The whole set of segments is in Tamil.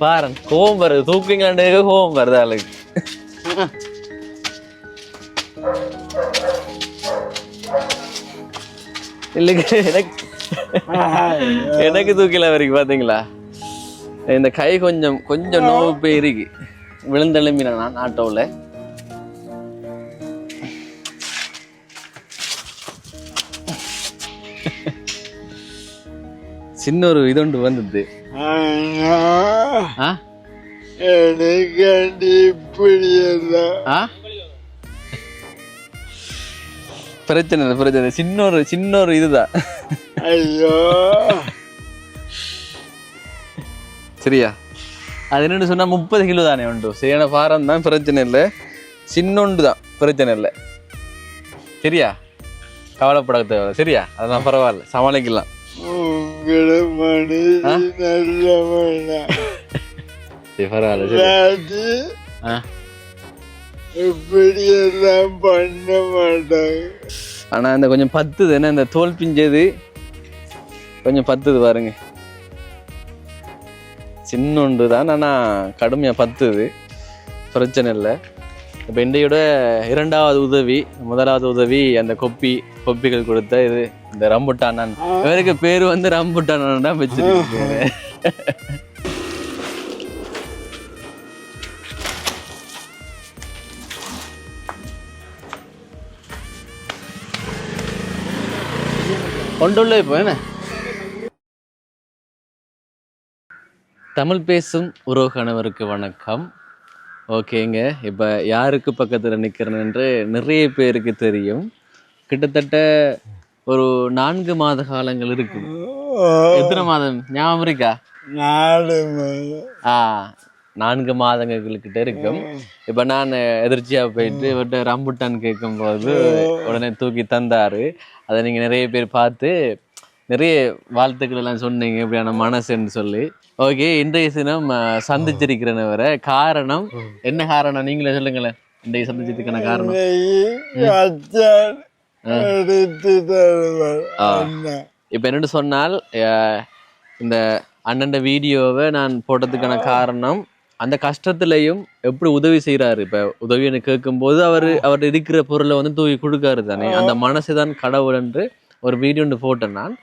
பாரு கோவம் வருது. தூக்குங்களாண்டு கோவம் வருது ஆளுக்கு. இல்லைங்க எனக்கு எனக்கு தூக்கல வரைக்கும் பாத்தீங்களா? இந்த கை கொஞ்சம் கொஞ்சம் நோவு போயிருக்கு விழுந்தெலும்பின நான் ஆட்டோவில் சின்ன ஒரு இதொண்டு வந்தது. ஆ? எனக்கு இப்படி பிரச்சனை இல்லை பிரச்சனை. சின்ன ஒரு சின்ன ஒரு இதுதான். ஐயோ. சரியா? அது என்னன்னு சொன்னா முப்பது கிலோ தானே உண்டு. சரியான பாரம் தான் பிரச்சனை இல்லை. சின்னொண்டு தான் பிரச்சனை இல்லை. சரியா? கவலைப்பட தேவை சரியா? அதெல்லாம் பரவாயில்ல. சமாளிக்கலாம். உங்களை மனது நல்லவனா பரவாயில்ல எல்லாம் பண்ண மாட்டாங்க ஆனா இந்த கொஞ்சம் பத்துது. என்ன இந்த தோல் பிஞ்சது? கொஞ்சம் பத்துது பாருங்க. சின்னொண்டு தான் ஆனா கடுமையா பத்துது. பிரச்சனை இல்லை. இப்போ இண்டையோட இரண்டாவது உதவி முதலாவது உதவி அந்த கொப்பி. கொப்பிகள் கொடுத்த இது இந்த ரம்புட்டானன். இவருக்கு பேர் வந்து ரம்புட்டானன் தான் வச்சிருக்கேன் கொண்டுள்ள இப்போ என்ன? தமிழ் பேசும் உறவு கணவருக்கு வணக்கம். ஓகேங்க இப்போ யாருக்கு பக்கத்தில் நிற்கிறேன்னு நிறைய பேருக்கு தெரியும். கிட்டத்தட்ட ஒரு நான்கு மாத காலங்கள் இருக்கு எத்தனை மாதம்? ஞாபகம் இருக்கா? நாலு மாதம் ஆ நான்கு மாதங்கள்கிட்ட இருக்கும். இப்போ நான் எதிர்ச்சியாக போயிட்டு இவர்கிட்ட ரம்புட்டான் கேட்கும்போது உடனே தூக்கி தந்தாரு. அதை நீங்கள் நிறைய பேர் பார்த்து நிறைய வாழ்த்துக்கள் எல்லாம் சொன்னீங்க. இப்படியான மனசுன்னு சொல்லி. ஓகே இன்றைய தினம் சந்திச்சிருக்கிறனவரை காரணம். என்ன காரணம்? நீங்களே சொல்லுங்களேன். இன்றைய சந்திச்சதுக்கான காரணம். எடுத்து தருவார் இப்போ என்னன்னு சொன்னால் இந்த அண்ணன் வீடியோவை நான் போட்டதுக்கான காரணம் அந்த கஷ்டத்துலையும் எப்படி உதவி செய்கிறாரு இப்போ உதவின்னு கேட்கும்போது அவர் அவர் இருக்கிற பொருளை வந்து தூக்கி கொடுக்காரு தானே. அந்த மனசு தான் கடவுள் என்று ஒரு வீடியோ ஒன்று போட்டேன் நான்.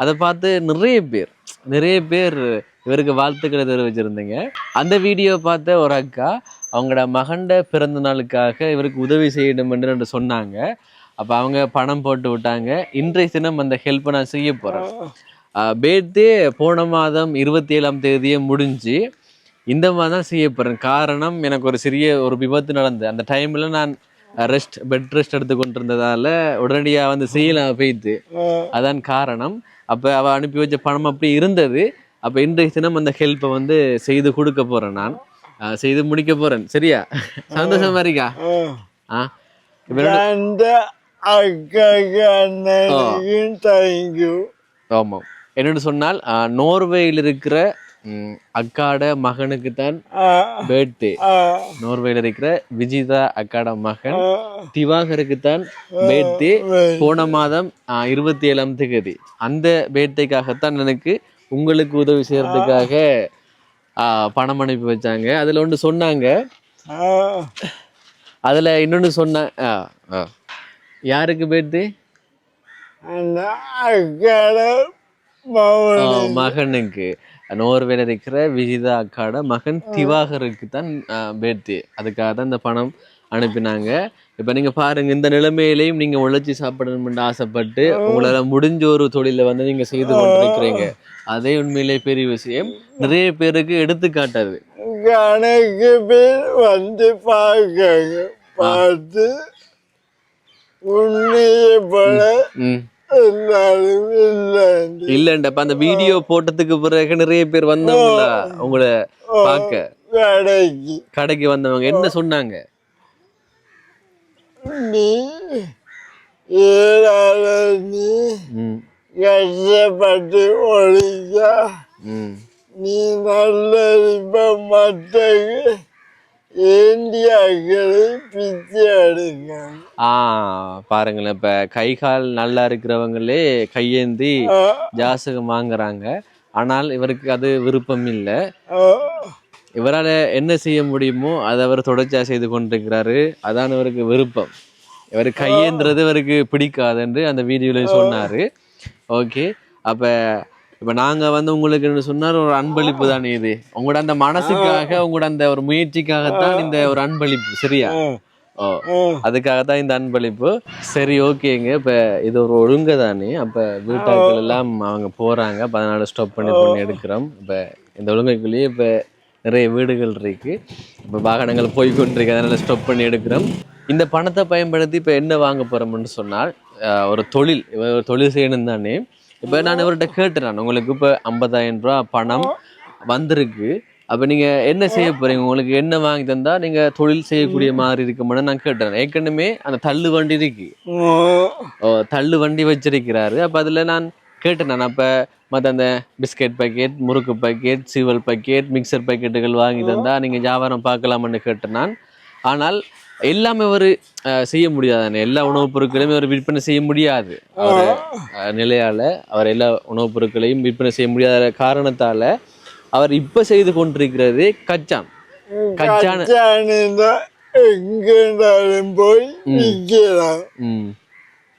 அதை பார்த்து நிறைய பேர் நிறைய பேர் இவருக்கு வாழ்த்துக்களை தெரிவிச்சிருந்தீங்க. அந்த வீடியோ பார்த்த ஒரு அக்கா அவங்களோட மகண்ட பிறந்த நாளுக்காக இவருக்கு உதவி செய்யணும் என்று சொன்னாங்க. அப்போ அவங்க பணம் போட்டு விட்டாங்க. இன்றைய தினம் அந்த ஹெல்ப்பை நான் செய்ய போகிறேன் பேர்தே போன மாதம் இருபத்தி ஏழாம் தேதியே முடிஞ்சு இந்த மாதிரி தான் செய்ய போகிறேன் காரணம் எனக்கு ஒரு சிறிய ஒரு விபத்து நடந்தது. அந்த டைமில் நான் ரெஸ்ட் பெட் ரெஸ்ட் எடுத்து கொண்டிருந்ததால உடனடியாக வந்து செய்யலாம் போயிட்டு அதான் காரணம். அப்போ அவள் அனுப்பி வச்ச பணம் அப்படி இருந்தது. அப்போ இன்றைய தினம் அந்த ஹெல்ப்பை வந்து செய்து கொடுக்க போகிறேன் நான். செய்து முடிக்க போகிறேன் சரியா? சந்தோஷமா இருக்கா? ஆ. அண்ணனுக்கும் தேங்க்யூ ஆமாம் என்னென்னு சொன்னால் நோர்வேயில் இருக்கிற அக்காட மகனுக்கு தான் பேர்த்டே நோர்வேயில் இருக்கிற விஜிதா அக்காட மகன் திவாகருக்கு தான் பேர்த்டே போன மாதம் இருபத்தி ஏழாம் தேதி. அந்த பேர்த்டேக்காகத்தான் எனக்கு உங்களுக்கு உதவி செய்யறதுக்காக பணம் அனுப்பி வச்சாங்க. அதில் ஒன்று சொன்னாங்க. அதில் இன்னொன்று சொன்ன. யாருக்கு பேர்த்டே மகனுக்கு. நோர்வேல இருக்கிற விஜிதா அக்காட மகன் திவாகருக்கு தான் பேர்த்டே அதுக்காக தான் இந்த பணம் அனுப்பினாங்க. இப்போ நீங்க பாருங்க இந்த நிலைமையிலையும் நீங்க உழைச்சி சாப்பிடணும்னு ஆசைப்பட்டு உங்களால முடிஞ்ச ஒரு தொழிலை வந்து நீங்க செய்து கொண்டிருக்கிறீங்க. அதே உண்மையிலே பெரிய விஷயம். நிறைய பேருக்கு எடுத்துக்காட்டாது கணக்கு பேர் வந்து பார்க்காங்க பார்த்து உன்னைய போல இல்லண்டப்ப அந்த வீடியோ போட்டதுக்கு பிறகு நிறைய பேர் வந்தவங்களா? உங்களை பார்க்க. கடைக்கு. கடைக்கு வந்தவங்க. என்ன சொன்னாங்க? நீ ஏழால நீ கஷ்டப்பட்டு ஒழிச்சா நீ நல்ல இப்ப பாருங்களேன் இப்ப கை கால் நல்லா இருக்கிறவங்களே கையேந்தி ஜாசகம் வாங்குறாங்க. ஆனால் இவருக்கு அது விருப்பம் இல்லை. இவரால் என்ன செய்ய முடியுமோ அதை அவர் தொடர்ச்சியாக செய்து கொண்டிருக்கிறாரு. அதான் இவருக்கு விருப்பம். இவர் கையேந்துறது இவருக்கு பிடிக்காது என்று அந்த வீடியோலையும் சொன்னார். ஓகே அப்போ இப்போ நாங்கள் வந்து உங்களுக்கு என்ன சொன்னார் ஒரு அன்பளிப்பு தானே இது. உங்களோட அந்த மனசுக்காக உங்களோட அந்த ஒரு முயற்சிக்காகத்தான் இந்த ஒரு அன்பளிப்பு சரியா? ஓ அதுக்காக தான் இந்த அன்பளிப்பு. சரி ஓகேங்க இப்போ இது ஒரு ஒழுங்கு தானே அப்போ வீட்டாட்கள் எல்லாம் அவங்க போகிறாங்க அப்போ அதனால ஸ்டாப் பண்ணி பண்ணி எடுக்கிறோம். இப்போ இந்த ஒழுங்கைக்குள்ளேயே இப்போ நிறைய வீடுகள் இருக்கு. இப்போ வாகனங்கள் போய் கொண்டிருக்கு அதனால ஸ்டாப் பண்ணி எடுக்கிறோம். இந்த பணத்தை பயன்படுத்தி இப்போ என்ன வாங்க போகிறோம்னு சொன்னால் ஒரு தொழில் ஒரு தொழில் செய்யணும் தானே? இப்போ நான் இவர்கிட்ட கேட்டேன் நான். உங்களுக்கு இப்போ ஐம்பதாயிரம் ரூபா பணம் வந்திருக்கு. அப்போ நீங்கள் என்ன செய்ய போறீங்க? உங்களுக்கு என்ன வாங்கி தந்தா நீங்கள் தொழில் செய்யக்கூடிய மாதிரி இருக்குமான்னு நான் கேட்டேன். ஏற்கனவே அந்த தள்ளு வண்டி இருக்கு. ஓ. தள்ளு வண்டி வச்சிருக்கிறாரு. அப்போ அதில் நான் கேட்டேன் நான். அப்போ மற்ற அந்த பிஸ்கெட் பாக்கெட் முறுக்கு பாக்கெட் சீவல் பாக்கெட் மிக்சர் பாக்கெட்டுகள் வாங்கி தந்தா நீங்கள் வியாபாரம் பார்க்கலாமான்னு கேட்டேன் நான். ஆனால் எல்லாமே ஒரு செய்ய முடியாதானே எல்லா உணவுப் பொருட்களையும் அவர் விற்பனை செய்ய முடியாது. அவர் நிலையால அவர் எல்லா உணவுப் பொருட்களையும் விற்பனை செய்ய முடியாத காரணத்தால அவர் இப்ப செய்து கொண்டிருக்கிறது கச்சான். கச்சான். எங்கேனாலும் போய் விற்கலாம்.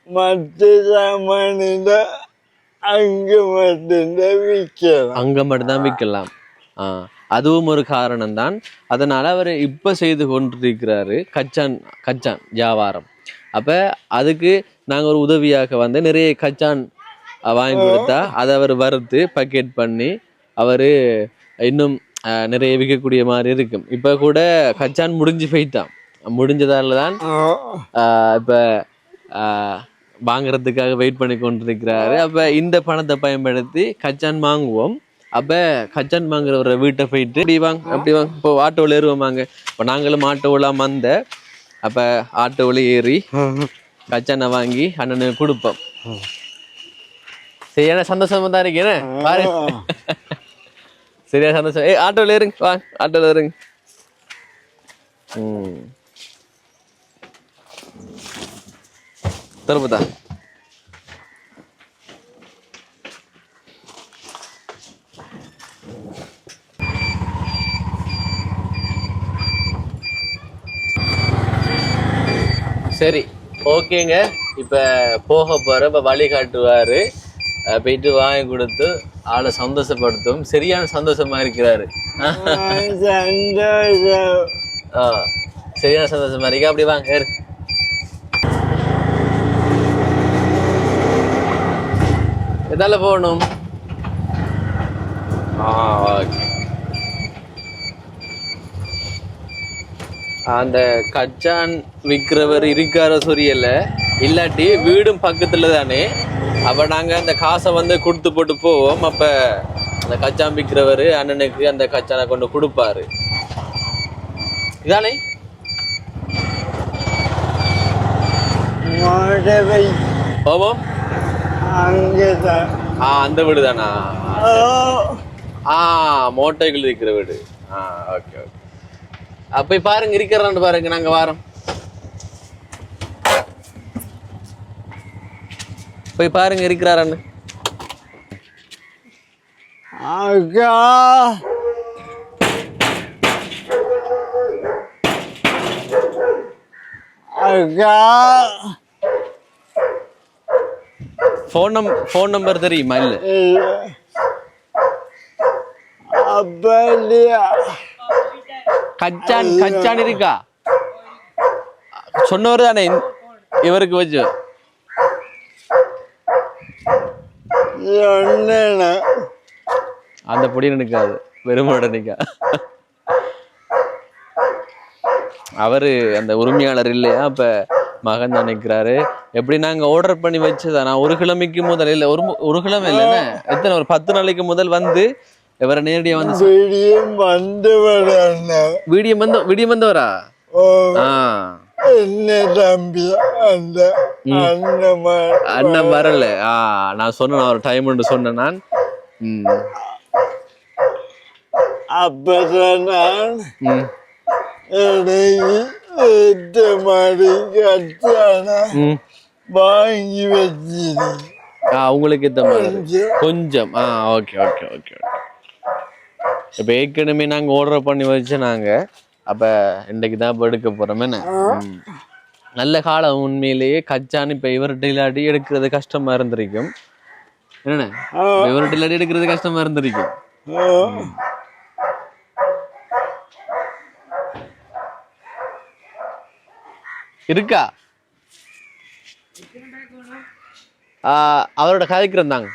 மற்ற சாமானிந்த அங்கே மட்டும்தான் விற்கலாம். அங்க மட்டும்தான் விற்கலாம். ஆ. அதுவும் ஒரு காரணம் தான் அதனால அவர் இப்ப செய்து கொண்டிருக்கிறாரு கச்சான் கச்சான் வியாபாரம் அப்ப அதுக்கு நாங்க ஒரு உதவியாக வந்து நிறைய கச்சான் வாங்கி கொடுத்தா அதை அவர் வறுத்து பக்கெட் பண்ணி அவர் இன்னும் நிறைய விற்கக்கூடிய மாதிரி இருக்கும். இப்ப கூட கச்சான் முடிஞ்சு போயிட்டான். முடிஞ்சதால தான் இப்ப வாங்குறதுக்காக வெயிட் பண்ணி கொண்டிருக்கிறாரு. அப்ப இந்த பணத்தை பயன்படுத்தி கச்சான் வாங்குவோம். அப்ப கஜன் வாங்குறவர வீட்டை போயிட்டு அப்படி வாங்க அப்படி வாங்க. இப்போ ஆட்டோவில் ஏறுவோமாங்க இப்போ நாங்களும் ஆட்டோவில் வந்த அப்ப ஆட்டோவில் ஏறி கஜனை வாங்கி அண்ணனுக்கு கொடுப்போம். சரியான சந்தோஷமா தான் இருக்கேன்? பாரு. சரியா சந்தோஷம். ஏ ஆட்டோவில் ஏறுங்க வாங்க ஆட்டோவில் ஏறுங்க. ம். திருப்பதா சரி ஓகேங்க. இப்ப போக போற இப்ப வழி காட்டுவாரு. போயிட்டு வாங்கி கொடுத்து ஆளை சந்தோஷப்படுத்தும். சரியான சந்தோஷமா இருக்கிறாரு. ஆ. சரியான சந்தோஷமா இருக்கா? அப்படி வாங்க எதால போகணும்? ஆ ஓகே. அந்த கச்சான் விற்கிறவர் இருக்கார சொரியல இல்லாட்டி வீடும் பக்கத்துல தானே அப்ப நாங்க அந்த காசை வந்து கொடுத்து போட்டு போவோம். அப்ப அந்த கச்சான் விற்கிறவர் அண்ணனுக்கு அந்த கச்சானை கொண்டு கொடுப்பாரு. இதானே? அங்கேதான். ஆ அந்த வீடு தானா ஆ மோட்டைகள் இருக்கிற வீடு. ஆ ஓகே ஓகே. அப்ப பாருங்க இருக்கிறான்னு பாருங்க நாங்க வாரோம். போய் பாருங்க இருக்கிறாரான்னு. ஃபோன் நம் ஃபோன் நம்பர் தெரியுமா இல்ல? அப்படியா கச்சான் கச்சான் இருக்கா? சொன்னவர் தானே இவருக்கு வச்சு. அந்த பொடி நினைக்காது வெறுமோட நிக்கா அவரு அந்த உரிமையாளர் இல்லையா? அப்ப மகன் தான் நிக்கிறாரு. எப்படி நாங்க ஆர்டர் பண்ணி வச்சதா? நான் ஒரு கிழமைக்கு முதல் இல்ல ஒரு ஒரு கிழமை இல்லைன்னு எத்தனை ஒரு பத்து நாளைக்கு முதல் வந்து இவரை நேரடியா வந்து விடியும் வந்து விடண்ணா வீடியோ வந்து வீடியோ வந்தவரா என்ன தம்பி அந்த அண்ணன் வரல ஆ நான் சொன்னேன் ஒரு டைம் உண்டு சொன்னேன் நான் அப்பதான் நான் ம் எனக்கு ஏற்ற மாதிரி கச்சானா ம் வாங்கி வச்சிருக்கேன் உங்களுக்கு ஏத்த மாதிரி கொஞ்சம் ஆ ஓகே ஓகே ஓகே இப்போ ஏற்கனவே நாங்கள் ஆர்டர் பண்ணி வச்சு நாங்கள் அப்போ இன்றைக்கு தான் இப்போ எடுக்க போகிறோம் என்ன. நல்ல காலம் உண்மையிலேயே கச்சான்னு இப்போ இவர்கிட்ட இல்லாட்டி எடுக்கிறது கஷ்டமா இருந்திருக்கும். இப்ப இவர்கிட்ட இல்லாட்டி எடுக்கிறது கஷ்டமா இருந்திருக்கும். இருக்கா? அவரோட கதைக்கிறோம் தாங்க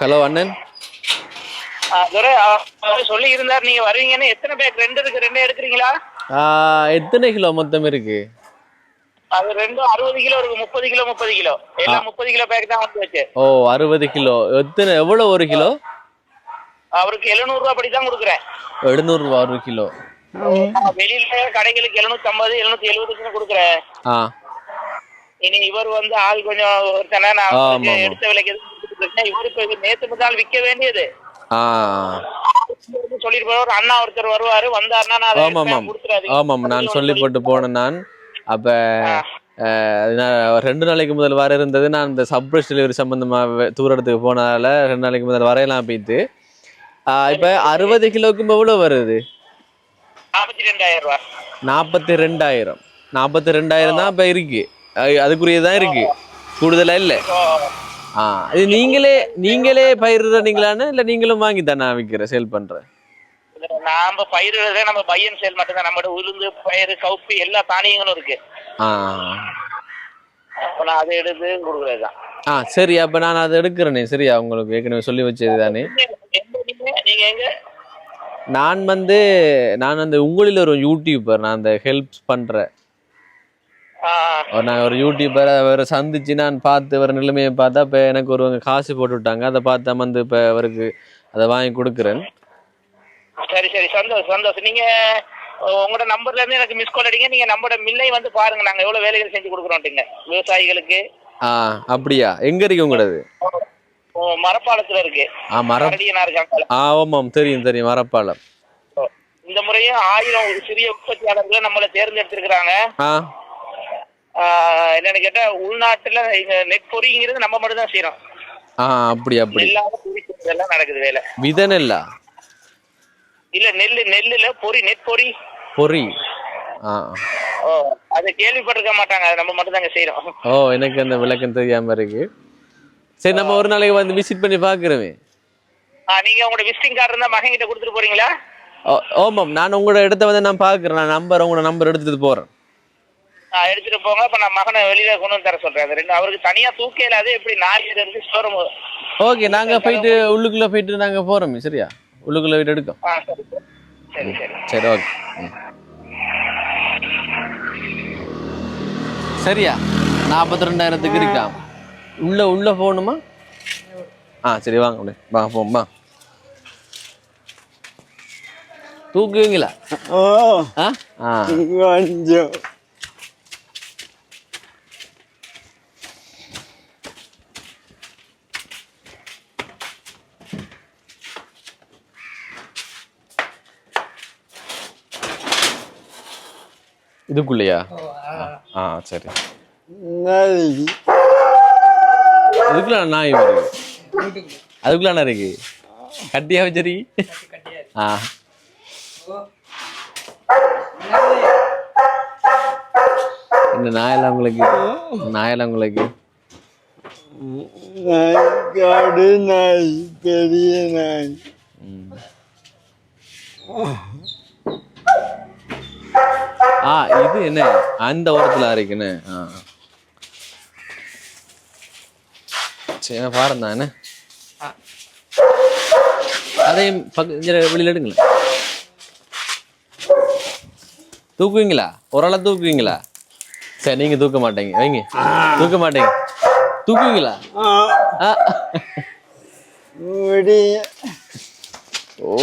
ஹலோ அண்ணன் சொல்லி இருந்தார் நீங்க வருவீங்கன்னு எத்தனை பேக் ரெண்டு இருக்கு ரெண்டு எடுக்கிறீங்களா? எத்தனை கிலோ மொத்தம் இருக்கு? அது ரெண்டும் அறுபது கிலோ இருக்கு முப்பது கிலோ முப்பது கிலோ. எல்லாம் முப்பது கிலோ பேக் தான் வந்து ஓ அறுபது கிலோ. எத்தனை எவ்வளோ ஒரு கிலோ? அவருக்கு எழுநூறு படி தான் கொடுக்குறேன். எழுநூறுபா ஒரு கிலோ. வெளியில கடைகளுக்கு எழுநூத்தி ஐம்பது எழுநூத்தி எழுபதுக்கு கொடுக்குறேன் இனி இவர் வந்து ஆள் கொஞ்சம் ஒருத்தனை நான். எடுத்த விலைக்கு இருக்கேன். இவருக்கு நேத்து முதல் விற்க வேண்டியது. சொல்லிட்டு அண்ணா ஒருத்தர் வருவாரு வந்தாருன்னா நான் ஆமாம் நான் சொல்லி போட்டு போனேன் நான். அப்போ ரெண்டு நாளைக்கு முதல் வர இருந்தது. நான் இந்த சப்ரஸ் டெலிவரி சம்மந்தமாக தூரத்துக்கு போனதால ரெண்டு நாளைக்கு முதல் வரையலாம் போயிட்டு இப்போ அறுபது கிலோக்கு எவ்வளோ வருது? நாற்பத்தி ரெண்டாயிரம் நாற்பத்தி ரெண்டாயிரம். தான் இப்போ இருக்கு. அது- அதுக்குரியதான் இருக்கு. கூடுதலா இல்லை. ஆ இது நீங்களே நீங்களே பயிரிடுறீங்களான்னு இல்லை நீங்களும் வாங்கி தானே விற்கிற சேல் பண்ணுறேன் இதுல நாம பயிரிடுறதே நம்ம பையன் சேல் மட்டும்தான். நம்மகிட்ட உளுந்து பயிறு கவுப்பி எல்லா தானியங்களும் இருக்கு. ஆ. அப்ப நான் அதை எடுத்து கொடுக்குறதுதான். ஆ சரி அப்போ நான் அதை எடுக்கிறேனே சரியா? உங்களுக்கு ஏற்கனவே சொல்லி வச்சது தானே? எங்க நீங்க நீங்க எங்க நான் வந்து நான் அந்த உங்களில் ஒரு யூடியூபர் நான் அந்த ஹெல்ப் பண்ணுறேன் ஆ, நான் ஒரு யூடியூபர் அவரை சந்திச்சு நான் பார்த்து அவர் நிலைமையை பார்த்தா இப்போ எனக்கு ஒருவங்க காசு போட்டு விட்டாங்க. அதை பார்த்து வந்து இப்போ அவருக்கு அதை வாங்கி கொடுக்குறேன். சரி சரி. சந்தோஷம் சந்தோஷம். நீங்க உங்களோட நம்பர்ல இருந்து எனக்கு மிஸ் கால் அடிங்க. நீங்க நம்மளோட மில்லை வந்து பாருங்க. நாங்க எவ்வளவு வேலைகள் செஞ்சு கொடுக்குறோம்ட்டுங்க. விவசாயிகளுக்கு. ஆ அப்படியா? எங்கே இருக்கு உங்களது? மரப்பாலத்துல இருக்கு. ஆ மர மரடியனா இருக்காங்க. ஆ ஆமாம் தெரியும் தெரியும். மரப்பாலம். இந்த முறையும் ஆயிரம் ஒரு சிறிய உற்பத்தியாளர்களை நம்மளை தேர்ந்தெடுத்திருக்கிறாங்க. என்னன்னு கேட்டா உள்நாட்டுல நெட் பொறிங்கிறது நம்ம மட்டும் தான் செய்யறோம் ஆ அப்படி அப்படி. செய்யறதெல்லாம் நடக்குது வேலை. விதை நெல்லா இல்ல நெல்லு நெல்லுல பொறி நெட் பொறி. பொறி அதை கேள்விப்பட்டிருக்க மாட்டாங்க அதை நம்ம மட்டும் தாங்க செய்யறோம் ஓ எனக்கு அந்த விளக்கம் தெரியாம இருக்கு. சரி நம்ம ஒரு நாளைக்கு வந்து விசிட் பண்ணி பார்க்குறோமே நீங்க உங்களோட விசிட்டிங் கார்டு இருந்தா மகன் கிட்ட கொடுத்துட்டு போறீங்களா? ஓ ஓமாம் நான் உங்களோட இடத்த வந்து நான் பார்க்குறேன் நான் நம்பர் உங்களோட நம்பர் எடுத்துட்டு போகிறேன் ஆ, எடுத்துட்டு போங்க அப்ப நான் மகனை வெளியில கொண்டு வந்து தர சொல்றேன். அது ரெண்டு அவருக்கு தனியா தூக்க இல்லாத எப்படி நாலு இருந்து ஸ்டோரம் ஓகே நாங்கள் போயிட்டு உள்ளுக்குள்ளே போயிட்டு நாங்கள் போகிறோமே சரியா? உள்ளுக்குள்ளே போயிட்டு எடுக்கோம் ஆ சரி சரி. சரி சரி. ஓகே. சரியா? நாற்பத்தி ரெண்டாயிரத்துக்கு இருக்கா? உள்ள உள்ள போகணுமா? ஆ சரி வாங்க அப்படியே வா போம் வா. தூக்குவீங்களா? ஓ. ஆ? ஆ. கொஞ்சம். இதுக்குள்ளேயா? ஆ. சரி. இதுக்குள்ள நாய் வருது அதுக்குள்ள என்ன இருக்கு? கட்டியா வச்சரி? ஆ. இந்த நாயெல்லாம் உங்களுக்கு நாயெல்லாம் உங்களுக்கு. நாய் காடு நாய் பெரிய நாய். ம். ஆ இது என்ன? அந்த ஓரத்துல இருக்குன்னு ஆ. சரி பாருங்க தான் என்ன? அதையும் பக்க வெளியில எடுங்களேன். தூக்குவீங்களா? ஒரு தூக்குவீங்களா? சரி நீங்க தூக்க மாட்டீங்க. வைங்க. தூக்க மாட்டீங்க. தூக்குவீங்களா? ஓ.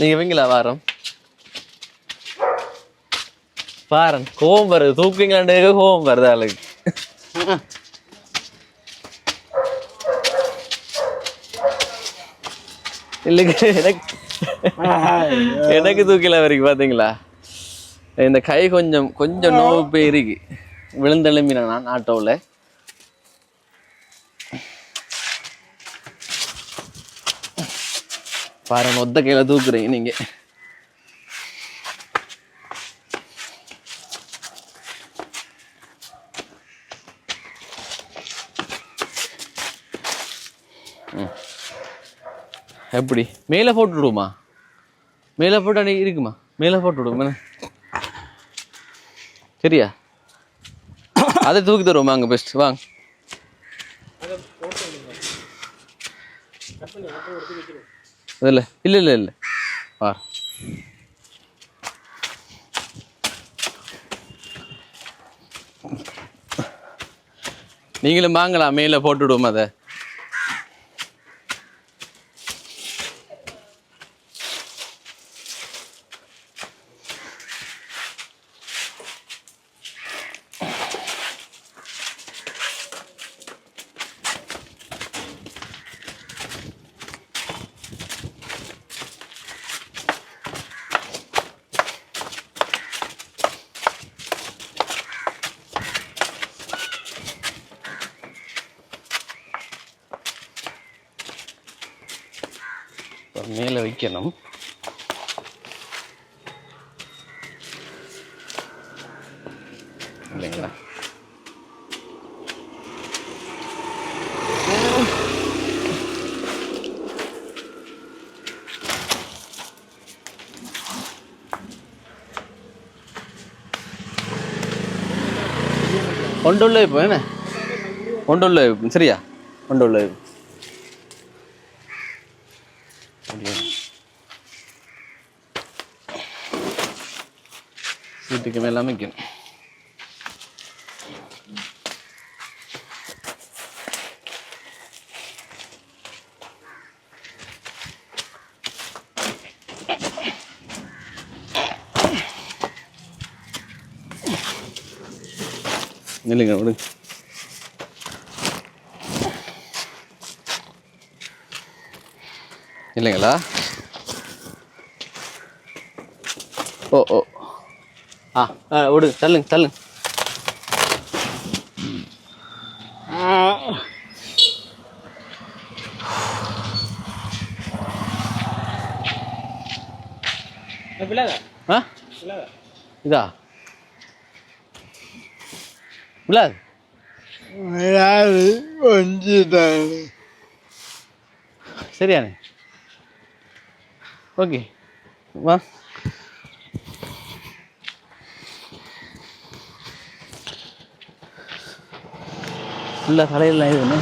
நீங்க வைங்களா வாரம்? பாரன் கோவம் வருது. தூக்குவீங்களான்னு கோவம் வருது ஆளுக்கு. இல்லைங்க எனக்கு எனக்கு தூக்கில வரைக்கும் பாத்தீங்களா? இந்த கை கொஞ்சம் கொஞ்சம் நோவு போய் இருக்கு நான் ஆட்டோவில் பாருங்க ஒத்த கையில தூக்குறீங்க நீங்க. எப்படி? மேலே போட்டு விடுமா மேலே போட்டு அன்னைக்கு இருக்குமா? மேலே போட்டு விடுமா சரியா? அதை தூக்கி தருவோமா அங்கே பெஸ்ட் வாங்க. இல்லை இல்லை இல்லை இல்லை. வா. நீங்களும் வாங்கலாம் மேலே போட்டு விடுவோம் அதை. மேலே வைக்கணும். இல்லைங்களா? ஒன்றுள்ள இப்போ என்ன? ஒன்றுள்ள இப்போ சரியா? ஒன்றுள்ள இப்போ அப்படியா? வீட்டுக்கு மேல அமைக்கணும் இல்லைங்க விடுங்க இல்லைங்களா? ஓ ஓ. ஆ ஆ விடு தள்ளுங்க தள்ளுங்க. ஆ? இதா? விழாது. யாரு கொஞ்சிட்டாரு சரியானே ஓகே வா. ஃபுல்லாக கடையில் இதுன்னு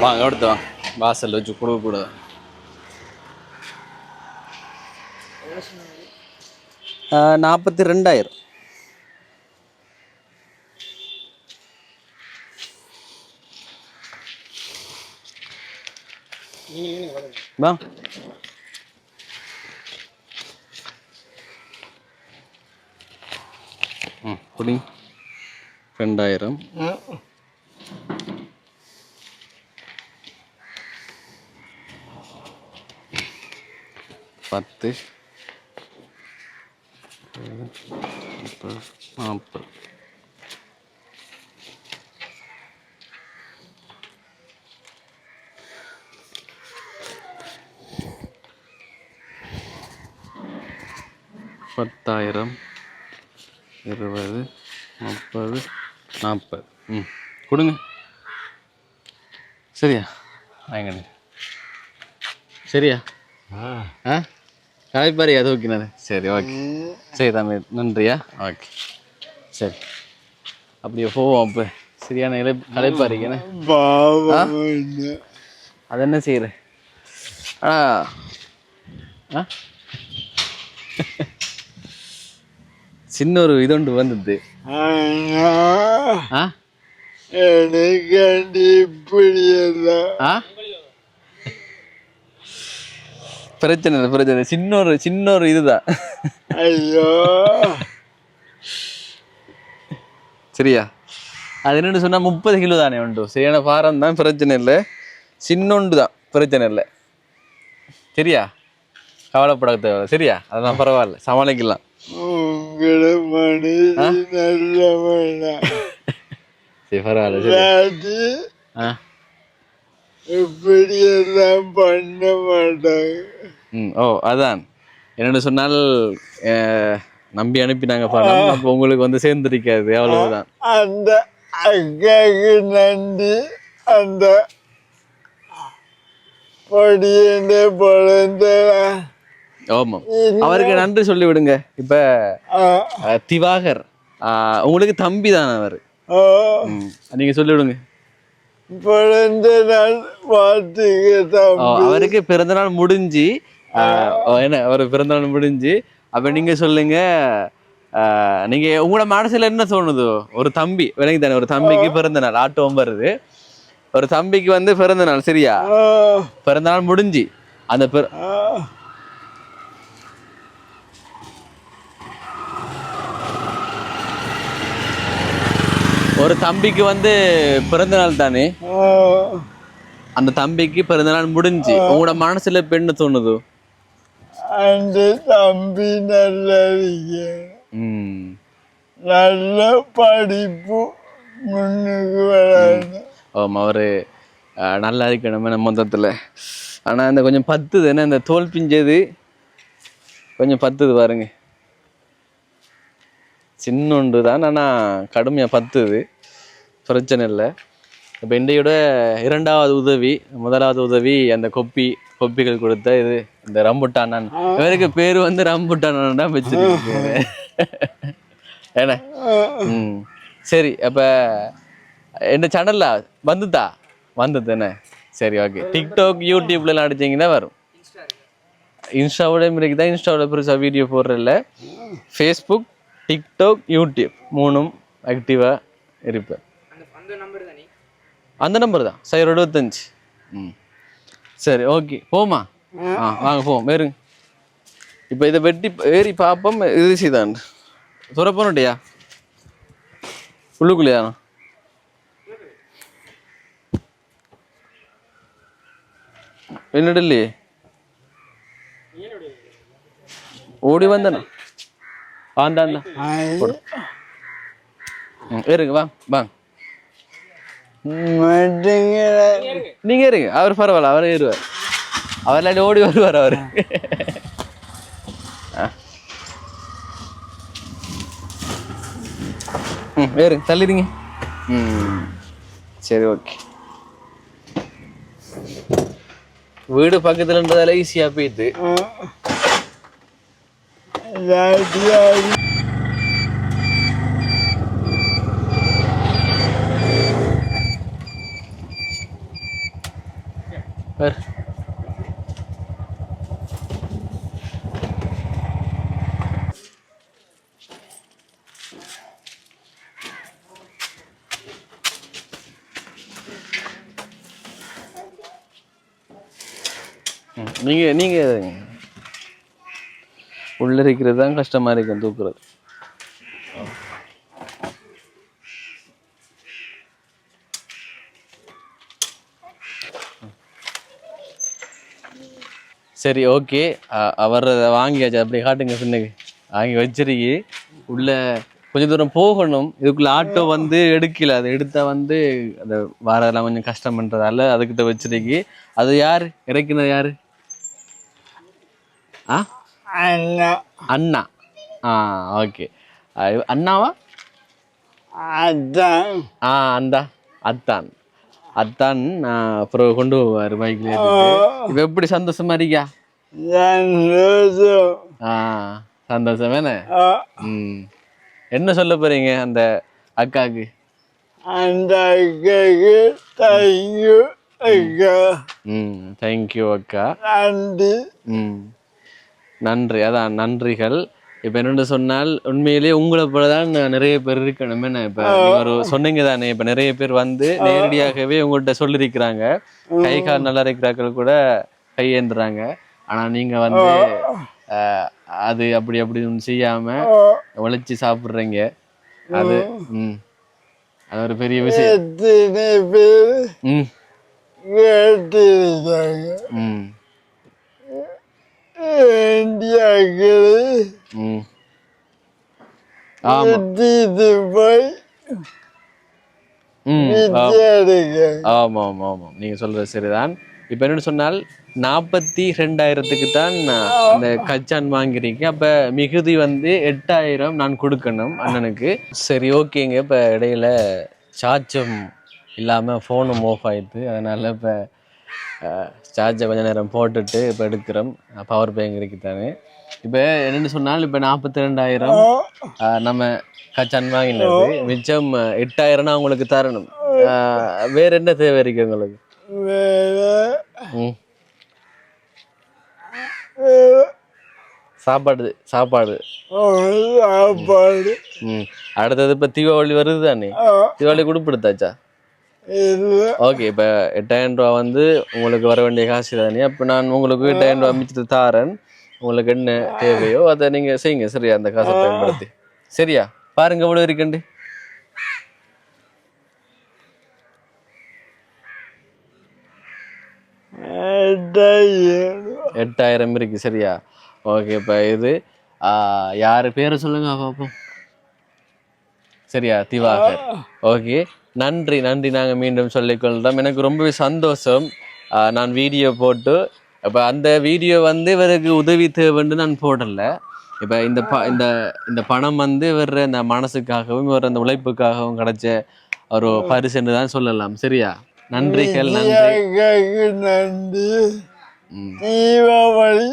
வாங்க அடுத்து வாங்க வாசல் வச்சு கொடுக்க கூடாது நாற்பத்தி ரெண்டாயிரம் வா. ம் ரெண்டாயிரம். பத்து. நாற்பது. பத்தாயிரம். இருபது முப்பது நாற்பது. ம். கொடுங்க. சரியா? வாங்கண்ணே சரியா? ஆ. காய்பாரி அது ஓகேண்ணே சரி ஓகே. சரி தம்பி நன்றியா? ஓகே. சரி. அப்படியே போவோம் அப்போ. சரியான இலை என்ன. அது என்ன? செய்யற? ஆ. ஆ? இப்படி எல்லாம் ஆ? பிரச்சனை இல்லை பிரச்சனை. சின்ன ஒரு சின்ன ஒரு இதுதான் ஐயோ. சரியா? அது என்னன்னு சொன்னா முப்பது கிலோ தானே உண்டு. சரியான பாரம் தான் பிரச்சனை இல்லை. சின்னொண்டு தான் பிரச்சனை இல்லை. சரியா? கவலைப்பட தேவை சரியா? அதெல்லாம் பரவாயில்ல. சமாளிக்கலாம். உங்களை மனசு நல்லவனா சரி பரவாயில்ல இப்படி எல்லாம் பண்ண மாட்டாங்க. ம் ஓ அதான். என்னென்னு சொன்னால் நம்பி அனுப்பினாங்க பணம். அப்போ உங்களுக்கு வந்து சேர்ந்துருக்காது அவ்வளவுதான். அந்த அக்காவுக்கு நன்றி. அந்த பொடியந்த பொழந்த ஆமாம் அவருக்கு நன்றி சொல்லி விடுங்க இப்ப திவாகர் உங்களுக்கு தம்பி தான் அவர். சொல்லி விடுங்க பொழந்த நாள் அவருக்கு பிறந்தநாள் முடிஞ்சு அஹ், ஓ, என்ன அவர் பிறந்தநாள் முடிஞ்சு அப்ப நீங்க சொல்லுங்க நீங்க உங்களோட மனசுல என்ன தோணுதோ? ஒரு தம்பி விளங்கி தானே ஒரு தம்பிக்கு பிறந்த நாள் ஆட்டோம் வருது. ஒரு தம்பிக்கு வந்து பிறந்த நாள் சரியா? பிறந்த நாள் முடிஞ்சு அந்த ஒரு தம்பிக்கு வந்து பிறந்த நாள் தானே. அந்த தம்பிக்கு பிறந்த நாள் முடிஞ்சு உங்களோட மனசுல என்ன தோணுதோ? அந்த தம்பி நல்ல நல்ல படிப்பு முன்னுக்கு வரணும் ஆமாம் அவர் நல்லா இருக்கணும் நம்ம மொத்தத்தில். ஆனால் இந்த கொஞ்சம் பத்துது என்ன இந்த தோல் பிஞ்சது? கொஞ்சம் பத்துது பாருங்க. சின்னொண்டு தான் ஆனால் கடுமையாக பத்துது. பிரச்சனை இல்லை. இப்போ இண்டையோட இரண்டாவது உதவி முதலாவது உதவி அந்த கொப்பி கொப்பிகள் கொடுத்த இது இந்த ரம்புட்டானன். இவருக்கு பேர் வந்து ரம்புட்டானன் தான் வச்சிருக்கேன் என்ன ம். சரி அப்போ இந்த சேனல்ல வந்துதா? வந்தது என்ன சரி ஓகே டிக்டாக் யூடியூப்ல அடிச்சீங்கன்னா வரும். இன்ஸ்டாவோட இருக்குது தான் இன்ஸ்டாவோட பெருசாக வீடியோ போடுறதில்ல ஃபேஸ்புக் டிக்டாக் யூடியூப் மூணும் ஆக்டிவாக இருப்பேன். அந்த நம்பர் தான்? சைரோ எழுபத்தஞ்சு ம். சரி ஓகே போமா ஆ. வாங்க போவோம். வேறுங்க இப்போ இதை வெட்டி ஏறி பார்ப்போம் இது செய்தான். துறப்போனுட்டியா உள்ளுக்குள்ளையா? என்னடில்லையே? ஓடி வந்தனா? ஆந்தாண்டா ம் இருங்க வாங்க வாங்க நீங்க இருங்க அவர் பரவாயில்ல அவரே ஏறுவார். அவர் இல்லாட்டி ஓடி வருவார் அவர். ம் ஏறுங்க தள்ளிடுங்க. ம் சரி ஓகே. வீடு பக்கத்துலன்றதால ஈஸியாக போயிட்டு. ராஜாடி வேறு ம், நீங்க நீங்க உள்ள இருக்கிறது தான் கஷ்டமா இருக்கும் தூக்குறது. சரி ஓகே அவர் வாங்கியாச்சு அப்படி காட்டுங்க சின்னக்கு வாங்கி வச்சிருக்கி. உள்ள கொஞ்ச தூரம் போகணும். இதுக்குள்ள ஆட்டோ வந்து எடுக்கல. அதை எடுத்தா வந்து அதை வரதெல்லாம் கொஞ்சம் கஷ்டம் பண்றதால அதுக்கிட்ட வச்சிருக்கி. அது யாரு? இறக்கினது யாரு? ஆ? அண்ணா. அண்ணா. ஆ ஓகே. அண்ணாவா? அதான். ஆ அந்தா. அத்தான். அத்தான் அப்புறம் கொண்டு போவார் பைக்ல இப்போ எப்படி சந்தோஷமா இருக்கியா சந்தோஷம். ஆ சந்தோஷம் ம். என்ன சொல்ல போறீங்க அந்த அக்காவுக்கு அந்த அக்காக்கு தேங்க்யூ அக்கா. ம் தேங்க்யூ அக்கா. நன்றி. ம். நன்றி. அதான் நன்றிகள். இப்போ என்னென்னு சொன்னால் உண்மையிலேயே உங்களை போல தான் நிறைய பேர் இருக்கணும். என்ன இப்போ ஒரு சொன்னீங்க தானே இப்போ நிறைய பேர் வந்து நேரடியாகவே உங்கள்கிட்ட சொல்லியிருக்கிறாங்க. கை கால் நல்லா இருக்கிறாக்கள் கூட கையேந்துறாங்க. ஆனா நீங்க வந்து அது அப்படி அப்படி ஒண்ணு செய்யாம உழைச்சி சாப்பிட்றீங்க. அது ம். அது ஒரு பெரிய விஷயம். எத்தனை பேர் ம். கேட்டிருக்காங்க? ம் இந்தியாக்களை ம் ஆமா எத்திட்டு போய் ம் ஆ- வித்தியாடுங்க ஆமாம் ஆமாம் ஆமாம் நீங்கள் சொல்கிறது சரிதான். இப்போ என்னன்னு சொன்னால் நாற்பத்தி ரெண்டாயிரத்துக்கு தான் இந்த கச்சான் வாங்கிறீங்க அப்போ மிகுதி வந்து எட்டாயிரம் நான் கொடுக்கணும் அண்ணனுக்கு. சரி ஓகேங்க. இப்போ இடையில சார்ஜும் இல்லாமல் ஃபோனும் ஆஃப் ஆயிடுது. அதனால் இப்போ சார்ஜை கொஞ்ச நேரம் போட்டுட்டு இப்போ எடுக்கிறோம். பவர் பேங்க் இருக்குதானே? இப்போ என்னென்னு சொன்னால் இப்போ நாற்பத்தி ரெண்டாயிரம் நம்ம கச்சான் வாங்கினது. மிச்சம் எட்டாயிரம் நான் உங்களுக்கு தரணும். வேற என்ன தேவை இருக்கு உங்களுக்கு? சாப்பாடு சாப்பாடு. சாப்பாடு. ம். அடுத்தது இப்போ தீபாவளி வருது தானே தீபாவளி கொடுப்பிடுத்தாச்சா ஓகே இப்போ எட்டாயிரம் ரூபா வந்து உங்களுக்கு வர வேண்டிய காசு தானே அப்போ நான் உங்களுக்கு எட்டாயிரம் ரூபா மிச்சத்தை தாரேன். உங்களுக்கு என்ன தேவையோ அதை நீங்கள் செய்யுங்க. சரியா? அந்த காசை பயன்படுத்தி. சரியா? பாருங்க எவ்வளோ இருக்குண்டு எட்டாயிரம் இருக்கு சரியா? ஓகே இப்போ இது யார் யாரு? பேரை சொல்லுங்க பார்ப்போம் சரியா? திவாகர். ஓகே. நன்றி நன்றி நாங்கள் மீண்டும் சொல்லிக்கொள்கிறோம் எனக்கு ரொம்பவே சந்தோஷம். நான் வீடியோ போட்டு இப்போ அந்த வீடியோ வந்து இவருக்கு உதவி தேவைன்னு நான் போடல. இப்போ இந்த ப இந்த இந்த பணம் வந்து இவர் இந்த மனசுக்காகவும் இவர் அந்த உழைப்புக்காகவும் கிடைச்ச ஒரு பரிசுன்னு தான் சொல்லலாம். சரியா? நன்றிகள் நன்றி. நன்றி. தீபாவளி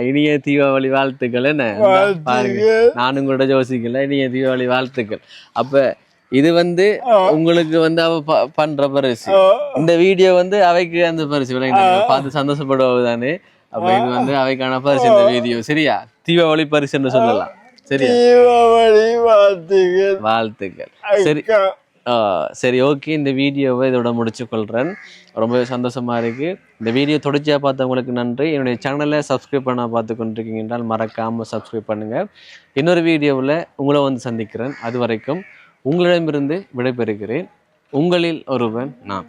இனிய தீபாவளி வாழ்த்துக்கள். என்ன? பாருங்க. நானும் கூட யோசிக்கல. இனிய தீபாவளி வாழ்த்துக்கள். அப்ப இது வந்து உங்களுக்கு வந்து அவ பண்ற பரிசு. இந்த வீடியோ வந்து அவைக்கு அந்த பரிசு பார்த்து சந்தோஷப்படுவது தானே அப்ப இது வந்து அவைக்கான பரிசு இந்த வீடியோ. சரியா? தீபாவளி பரிசு என்று சொல்லலாம். சரியா? தீபாவளி வாழ்த்துக்கள். வாழ்த்துக்கள். சரி. சரி ஓகே இந்த வீடியோவை இதோட முடிச்சு கொள்கிறேன் ரொம்பவே சந்தோஷமாக இருக்குது இந்த வீடியோ தொடர்ச்சியாக பார்த்தவங்களுக்கு நன்றி. என்னுடைய சேனலை சப்ஸ்கிரைப் பண்ண பார்த்து கொண்டிருக்கீங்க என்றால் மறக்காமல் சப்ஸ்கிரைப் பண்ணுங்கள் இன்னொரு வீடியோவில் உங்களை வந்து சந்திக்கிறேன். அது வரைக்கும் உங்களிடமிருந்து விடைபெறுகிறேன். உங்களில் ஒருவன் நான்.